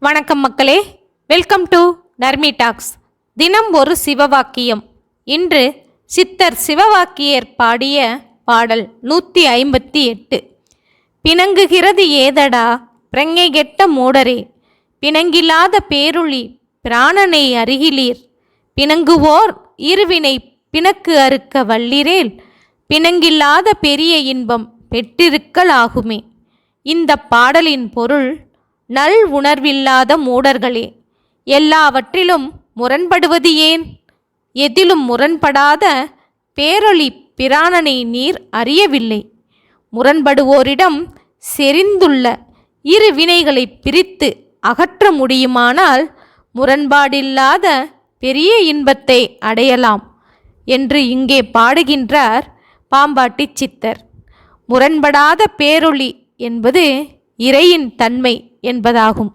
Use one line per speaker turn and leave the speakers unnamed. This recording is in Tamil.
வணக்கம் மக்களே. வெல்கம் டு நர்மி டாக்ஸ் தினம் ஒரு சிவவாக்கியம். இன்று சித்தர் சிவவாக்கியர் பாடிய பாடல் நூற்றி ஐம்பத்தி எட்டு. பிணங்குகிறது ஏதடா? பிரங்கை கெட்ட மூடரே. பிணங்கில்லாத பேருளி பிராணனை அருகிலீர். பிணங்குவோர் இருவினை பிணக்கு அறுக்க வல்லிரேல். பிணங்கில்லாத பெரிய இன்பம் பெற்றிருக்கலாகுமே. இந்த பாடலின் பொருள் நல் உணர்வில்லாத மூடர்களே எல்லாவற்றிலும் முரண்படுவது ஏன்? எதிலும் முரண்படாத பேரொளி பிராணனை நீர் அறியவில்லை. முரண்படுவோரிடம் செறிந்துள்ள இரு வினைகளை பிரித்து அகற்ற முடியுமானால் முரண்பாடில்லாத பெரிய இன்பத்தை அடையலாம் என்று இங்கே பாடுகின்றார் பாம்பாட்டி சித்தர். முரண்படாத பேரொளி என்பது இறையின் தன்மை. என்பதாகும்.